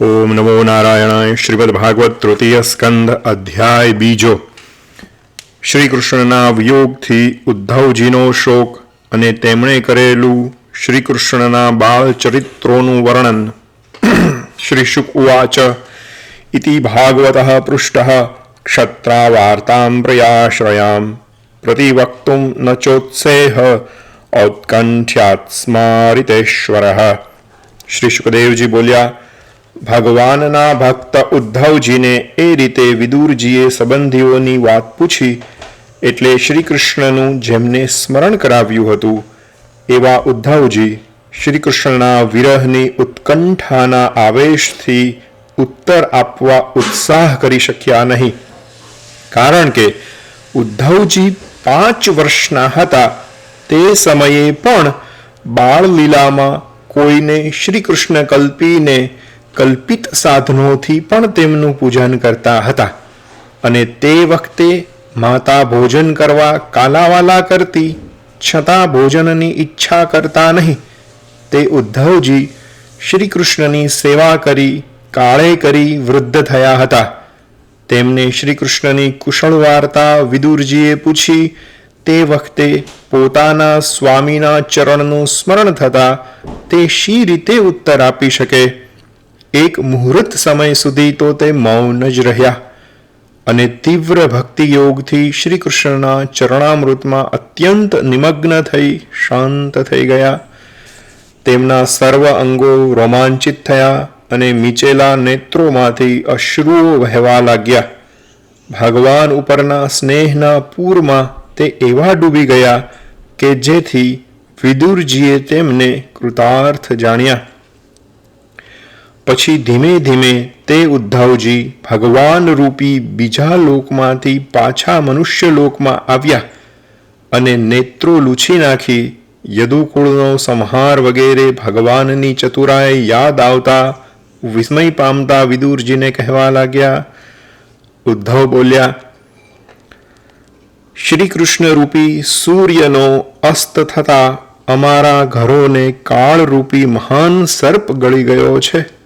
ઓમ નમો નારાયણાય શ્રીમદ ભાગવત તૃતીય સ્કંદ અધ્યાય બીજો. શ્રી વિયોગથી ઉદ્ધવજીનો શોક અને તેમણે કરેલું શ્રી કૃષ્ણના બાળ ચરિત્રોનું વર્ણન. શ્રી શુક ઉવાચ ઇતિ પૃષ્ઠ ક્ષત્રા ક્ષત્રાવાર્તાં પ્રયાશ્રયામ પ્રતિવક્તું ન ચોત્સેહ ઔત્કંઠ્યાત્સ્મારિતેશ્વર. શ્રી શુકદેવજી બોલ્યા ભગવાનના ભક્ત ઉદ્ધવજીને એ રીતે વિદુરજીએ સંબંધીઓની વાત પૂછી, એટલે શ્રી કૃષ્ણનું જેમને સ્મરણ કરાવ્યું હતું, એવા ઉદ્ધવજી શ્રી કૃષ્ણના વિરહની ઉત્કંઠાના આવેશથી ઉત્તર આપવા ઉત્સાહ કરી શક્યા નહીં. કારણ કે ઉદ્ધવજી પાંચ વર્ષના હતા, તે સમયે પણ બાળલીલામાં કોઈને શ્રી કૃષ્ણ કલ્પીને કલ્પિત સાધનોથી પણ તેમનું પૂજન કરતા હતા. અને તે વખતે માતા ભોજન કરવા કાલાવાલા કરતી, છતાં ભોજનની ઈચ્છા કરતા નહીં. તે ઉદ્ધવજી શ્રી કૃષ્ણની સેવા કરી, કાળે કરી વૃદ્ધ થયા હતા. તેમને શ્રી કૃષ્ણની કુશળ વાર્તા વિદુરજીએ પૂછી, તે વખતે પોતાના સ્વામીના ચરણનું સ્મરણ થતા તે શી રીતે ઉત્તર આપી શકે? એક મુહૂર્ત સમય સુધી તો તે મૌન જ રહ્યા. અને તીવ્ર ભક્તિ યોગથી શ્રી કૃષ્ણના ચરણામૃતમાં અત્યંત નિમગ્ન થઈ શાંત થઈ ગયા. તેમના સર્વ અંગો રોમાંચિત થયા અને મીચેલા નેત્રોમાંથી અશ્રુઓ વહેવા લાગ્યા. ભગવાન ઉપરના સ્નેહના પૂરમાં તે એવા ડૂબી ગયા કે જેથી વિદુરજીએ તેમને કૃતાર્થ જાણ્યા. પછી ધીમે ધીમે તે ઉદ્ધવજી ભગવાન રૂપી બીજા લોકમાંથી પાછા મનુષ્ય લોકમાં આવ્યા અને નેત્રો લૂછી નાખી યદુકુળનો સંહાર વગેરે ભગવાનની ચતુરાએ યાદ આવતા વિસ્મય પામતા વિદુરજીને કહેવા લાગ્યા. ઉદ્ધવ બોલ્યા શ્રી કૃષ્ણ રૂપી સૂર્યનો અસ્ત થતા અમારા ઘરોને કાળ રૂપી મહાન સર્પ ગળી ગયો છે.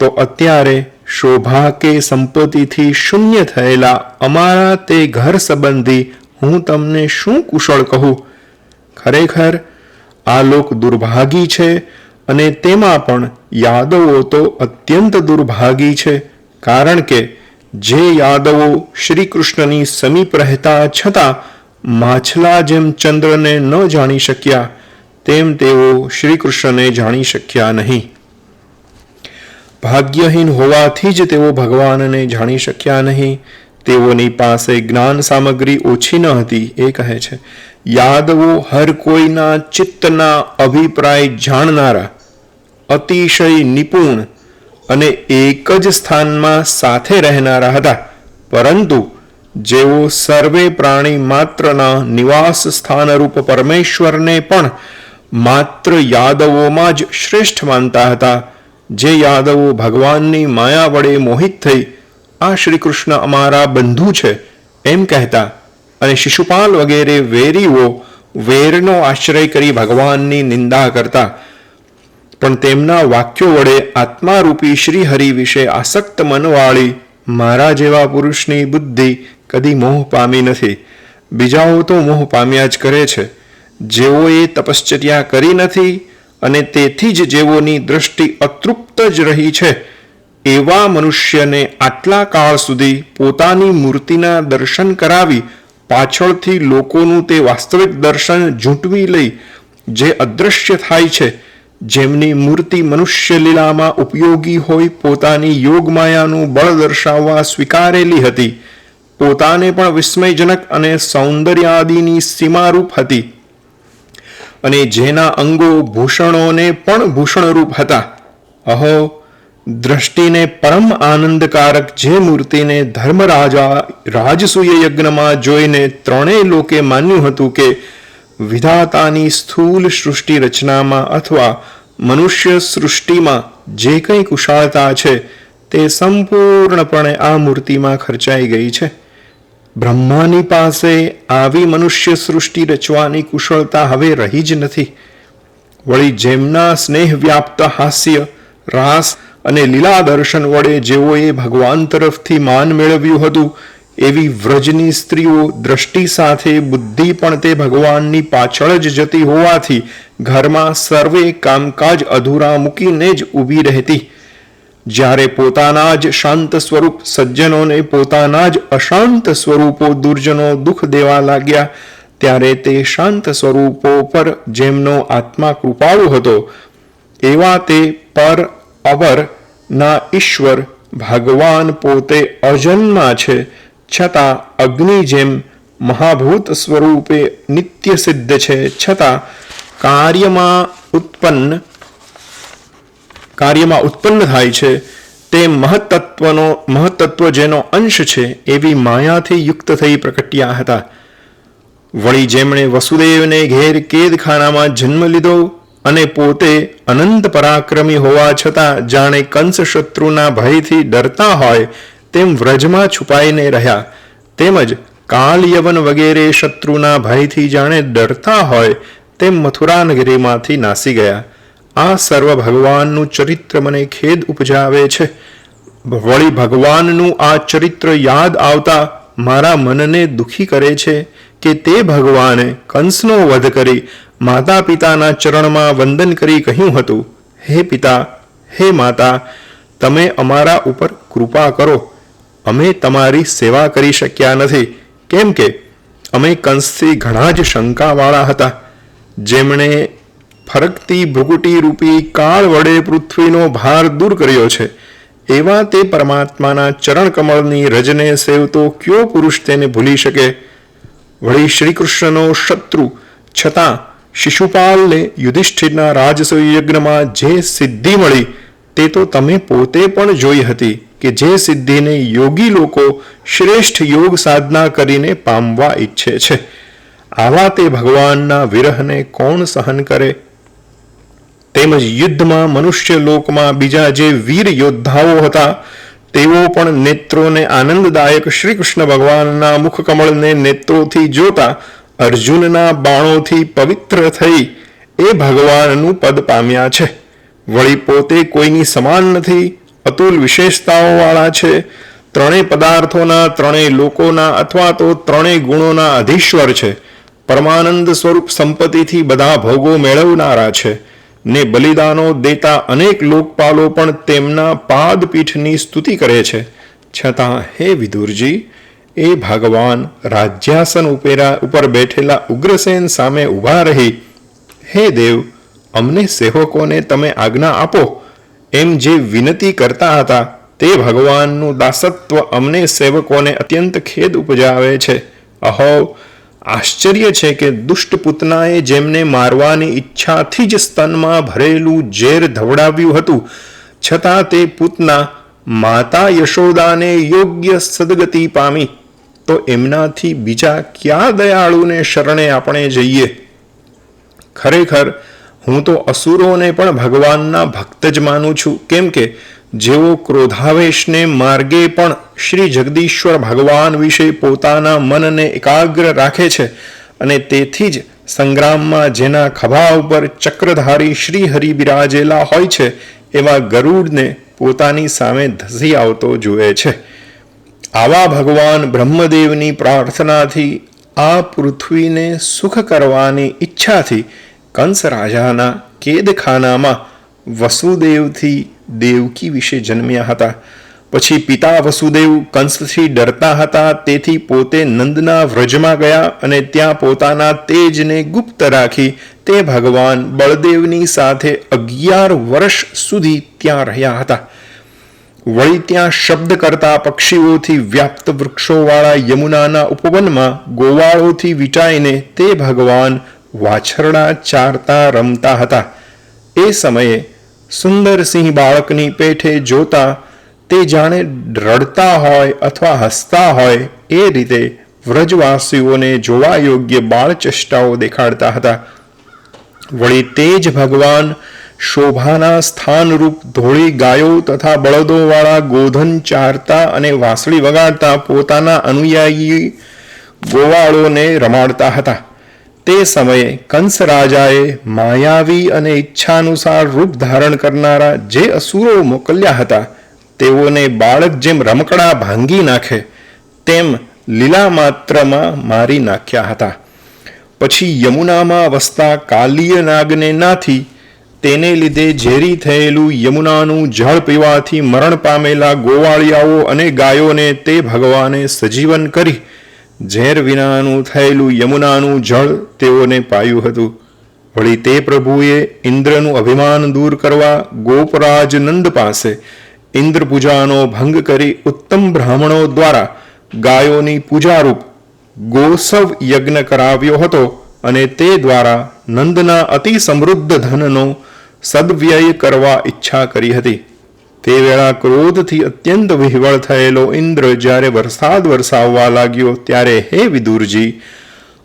તો અત્યારે શોભા કે સંપત્તિથી શૂન્ય થયેલા અમારા તે ઘર સંબંધી હું તમને શું કુશળ કહું? ખરેખર આ લોક દુર્ભાગી છે અને તેમાં પણ યાદવો તો અત્યંત દુર્ભાગી છે, કારણ કે જે યાદવો શ્રી કૃષ્ણની સમીપ રહેતા છતાં માછલા જેમ ચંદ્રને ન જાણી શક્યા, તેમ તેઓ શ્રી કૃષ્ણને જાણી શક્યા નહીં. ભાગ્યહીન હોવાથી જ તેઓ ભગવાનને જાણી શક્યા નહીં. તેઓની પાસે જ્ઞાન સામગ્રી ઓછી ન હતી, એ કહે છે. યાદવો હર કોઈના ચિત્તના અભિપ્રાય જાણનારા, અતિશય નિપુણ અને એક જ સ્થાનમાં સાથે રહેનારા હતા. પરંતુ જેઓ સર્વે પ્રાણી માત્રના નિવાસ સ્થાનરૂપ પરમેશ્વરને પણ માત્ર યાદવોમાં જ શ્રેષ્ઠ માનતા હતા જે યાદવો ભગવાનની માયા વડે મોહિત થઈ, આ શ્રી કૃષ્ણ અમારા બંધુ છે એમ કહેતા. અને શિશુપાલ વગેરે વેરીઓ વેરનો આશ્રય કરી ભગવાનની નિંદા કરતા. પણ તેમના વાક્યો વડે આત્મારૂપી શ્રી હરિ વિશે આસક્ત મનવાળી મારા જેવા પુરુષની બુદ્ધિ કદી મોહ પામી નથી. બીજાઓ તો મોહ પામ્યા જ કરે છે. જેઓએ તપશ્ચર્યા કરી નથી અને તેથી જ જેઓની દ્રષ્ટિ અતૃપ્ત જ રહી છે, એવા મનુષ્યને આટલા કાળ સુધી પોતાની મૂર્તિના દર્શન કરાવી પાછળથી લોકોનું તે વાસ્તવિક દર્શન ઝૂંટવી લઈ જે અદૃશ્ય થાય છે, જેમની મૂર્તિ મનુષ્ય લીલામાં ઉપયોગી હોય પોતાની યોગમાયાનું બળ દર્શાવવા સ્વીકારેલી હતી, પોતાને પણ વિસ્મયજનક અને સૌંદર્યાદિની સીમારૂપ હતી. અને જેના અંગો ભૂષણોને પણ ભૂષણરૂપ હતા. અહો, દ્રષ્ટિને પરમ આનંદકારક જે મૂર્તિને ધર્મરાજા રાજસૂય યજ્ઞમાં જોઈને ત્રણેય લોકે માન્યું હતું કે, વિધાતાની સ્થૂલ સૃષ્ટિ રચનામાં અથવા મનુષ્ય સૃષ્ટિમાં જે કંઈ કુશાળતા છે, તે સંપૂર્ણપણે આ મૂર્તિમાં ખર્ચાઈ ગઈ છે. બ્રહ્માની પાસે આવી મનુષ્ય સૃષ્ટિ રચવાની કુશળતા હવે રહી જ નથી. વળી જેમના સ્નેહ વ્યાપ્ત હાસ્ય, રાસ અને લીલા દર્શન વડે જેઓએ ભગવાન તરફથી માન મેળવ્યું હતું, એવી વ્રજની સ્ત્રીઓ દ્રષ્ટિ સાથે બુદ્ધિ પણ તે ભગવાનની પાછળ જ જતી હોવાથી ઘરમાં સર્વે કામકાજ અધૂરા મૂકીને જ ઊભી રહેતી. જ્યારે પોતાના જ શાંત સ્વરૂપ સજ્જનોને પોતાના જ અશાંત સ્વરૂપો દુર્જનો દુઃખ દેવા લાગ્યા, ત્યારે તે શાંત સ્વરૂપો પર જેમનો આત્મા કૃપાળુ હતો, એવા તે પર અવર ના ઈશ્વર ભગવાન પોતે અજન્મા છે, છતાં અગ્નિ જેમ મહાભૂત સ્વરૂપે નિત્ય સિદ્ધ છે, છતાં કાર્યમાં ઉત્પન્ન કાર્યમાં ઉત્પન્ન થાય છે, તે મહત્તત્વનો, મહત્તત્વ જેનો અંશ છે એવી માયાથી યુક્ત થઈ પ્રકટ્યા હતા. વળી જેમણે વસુદેવને ઘેર કેદખાનામાં જન્મ લીધો અને પોતે અનંત પરાક્રમી હોવા છતાં જાણે કંસ શત્રુના ભયથી ડરતા હોય તેમ વ્રજમાં છુપાઈને રહ્યા. તેમજ કાલયવન વગેરે શત્રુના ભયથી જાણે ડરતા હોય તેમ મથુરા નગરીમાંથી નાસી ગયા. આ સર્વ ભગવાનનું ચરિત્ર મને ખેદ ઉપજાવે છે. વળી ભગવાનનું આ ચરિત્ર યાદ આવતા મારા મનને દુખી કરે છે કે તે ભગવાને કંસનો વધ કરી માતા પિતાના ચરણમાં વંદન કરી કહ્યું હતું, હે પિતા, હે માતા, તમે અમારા ઉપર કૃપા કરો. અમે તમારી સેવા કરી શક્યા નથી. કેમ કે અમે કંસથી ઘણા જ શંકાવાળા હતા. જેમણે ફરકતી ભૂગુટી રૂપી કાળ વડે પૃથ્વીનો ભાર દૂર કર્યો છે. એવા તે પરમાત્માના ચરણ કમળની રજને સેવતો કયો પુરુષ તેને ભૂલી શકે? વળી શ્રી કૃષ્ણનો શત્રુ, છતાં શિશુપાલને યુધિષ્ઠિરના રાજસયજ્ઞમાં જે સિદ્ધિ મળી, તે તો તમે પોતે પણ જોઈ હતી કે જે સિદ્ધિને યોગી લોકો શ્રેષ્ઠ યોગ સાધના કરીને પામવા ઈચ્છે છે. આવા તે ભગવાનના વિરહને કોણ સહન કરે? તેમજ યુદ્ધમાં મનુષ્ય લોકમાં બીજા જે વીર યોદ્ધાઓ હતા, તેઓ પણ નેત્રોને આનંદદાયક શ્રી કૃષ્ણ ભગવાનના મુખકમળને નેત્રોથી જોતા અર્જુનના બાણોથી પવિત્ર થઈ એ ભગવાનનું પદ પામ્યા છે. વળી પોતે કોઈની સમાન નથી, અતુલ વિશેષતાઓવાળા છે. ત્રણેય પદાર્થોના ત્રણેય લોકોના અથવા તો ત્રણેય ગુણોના અધીશ્વર છે. પરમાનંદ સ્વરૂપ સંપત્તિથી બધા ભોગો મેળવનારા છે. ને બલિદાનો દેતા અનેક લોકપાલો પણ તેમના પાદપીઠની સ્તુતિ કરે છે. છતાં, હે વિદુરજી, એ ભગવાન રાજ્યાસન ઉપેરા ઉપર બેઠેલા ઉગ્રસેન સામે ઊભા રહી. હે દેવ, અમને સેવકોને તમે આજ્ઞા આપો. એમ જે વિનતી કરતા હતા, તે ભગવાનનું દાસત્વ અમને સેવકોને અત્યંત ખેદ ઉપજાવે છે. અહો આશ્ચર્ય છે કે દુષ્ટ પૂતનાએ જેમને મારવાની ઈચ્છાથી જ સ્તનમાં ભરેલું ઝેર ધવડાવ્યું હતું, છતાં તે પૂતના માતા યશોદાને યોગ્ય સદગતિ પામી, તો એમનાથી બીજા ક્યાં દયાળુને શરણે આપણે જઈએ? ખરેખર, હું તો અસુરોને પણ ભગવાનના ભક્ત જ માનું છું. કેમ કે જેઓ ક્રોધાવેશને માર્ગે પણ શ્રી જગદીશ્વર ભગવાન વિશે પોતાના મનને એકાગ્ર રાખે છે અને તેથી જ સંગ્રામમાં જેના ખભા ઉપર ચક્રધારી શ્રી હરિ બિરાજેલા હોય છે, એવા ગરુડને પોતાની સામે ધસી આવતો જુએ છે. આવા ભગવાન બ્રહ્મદેવની પ્રાર્થનાથી આ પૃથ્વીને સુખ કરવાની ઈચ્છાથી કંસ રાજાના કેદખાનામાં વસુદેવથી દેવકી વિશે જન્મ્યા હતા. પછી પિતા વસુદેવ કંસથી ડરતા હતા, તેથી પોતે નંદના વ્રજમાં ગયા અને ત્યાં પોતાના તેજને ગુપ્ત રાખી તે ભગવાન બળદેવની સાથે અગિયાર વર્ષ સુધી ત્યાં રહ્યા હતા. વળી ત્યાં શબ્દ કરતા પક્ષીઓથી વ્યાપ્ત વૃક્ષોવાળા યમુનાના ઉપવનમાં ગોવાળોથી વીંટાઈને તે ભગવાન વાછરડા ચારતા રમતા હતા. એ સમયે સુંદરસિંહ બાળકની પેઠે જોતા તે જાણે રડતા હોય અથવા હસતા હોય એ રીતે વ્રજવાસીઓને જોવા યોગ્ય બાળચેષ્ટાઓ દેખાડતા હતા. વળી તે જ ભગવાન શોભાના સ્થાનરૂપ ધોળી ગાયો તથા બળદોવાળા ગોધન ચારતા અને વાંસળી વગાડતા પોતાના અનુયાયી ગોવાળોને રમાડતા હતા. તે સમયે કંસ રાજાએ માયાવી અને ઈચ્છાનુસાર રૂપ ધારણ કરનારા જે અસુરો મોકલ્યા હતા, તેઓને બાળક જેમ રમકડા ભાંગી નાખે, તેમ લીલા માત્રમાં મારી નાખ્યા હતા. પછી યમુનામાં વસતા કાલીય નાગને નાથી, તેને લીધે ઝેરી થયેલું યમુનાનું જળ પીવાથી મરણ પામેલા ગોવાળિયાઓ અને ગાયોને તે ભગવાને સજીવન કરી ઝેર વિનાનું થયેલું યમુનાનું જળ તેઓને પાયું હતું. વળી તે પ્રભુએ ઇન્દ્રનું અભિમાન દૂર કરવા ગોપરાજ નંદ પાસે ઇન્દ્ર પૂજાનો ભંગ કરી ઉત્તમ બ્રાહ્મણો દ્વારા ગાયોની પૂજારૂપ ગોસવ યજ્ઞ કરાવ્યો હતો અને તે દ્વારા નંદના અતિ સમૃદ્ધ ધનનો સદવ્યય કરવા ઈચ્છા કરી હતી. તે વેળા ક્રોધથી અત્યંત વિહવળ થયેલો ઇન્દ્ર જ્યારે વરસાદ વરસાવવા લાગ્યો, ત્યારે હે વિદુરજી,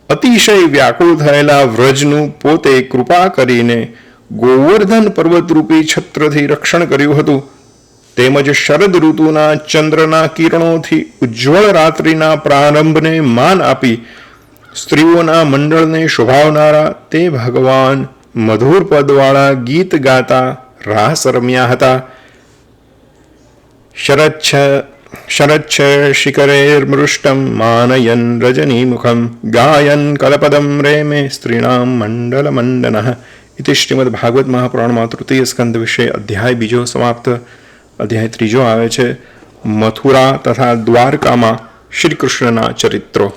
અતિશય વ્યાકુળ થયેલા વ્રજનું પોતે કૃપા કરીને ગોવર્ધન પર્વતરૂપી છત્રથી રક્ષણ કર્યું હતું. તેમજ શરદ ઋતુના ચંદ્રના કિરણોથી ઉજ્જવળ રાત્રિના પ્રારંભને માન આપી સ્ત્રીઓના મંડળને શોભાવનારા તે ભગવાન મધુર પદવાળા ગીત ગાતા રાસ રમ્યા હતા. શરચ્છ શિખરેર્મૃષ્ટમ માનયન રજનીમુખમ ગાયન કલપદમ રેમે સ્ત્રીણામ મંડલ મંડન ઇતિ શ્રીમદ મહાપુરાણમાં તૃતીય સ્કંદ વિશે અધ્યાય બીજો સમાપ્ત અધ્યાય ત્રીજો આવે છે મથુરા તથા દ્વારકામાં શ્રી કૃષ્ણના ચરિત્રો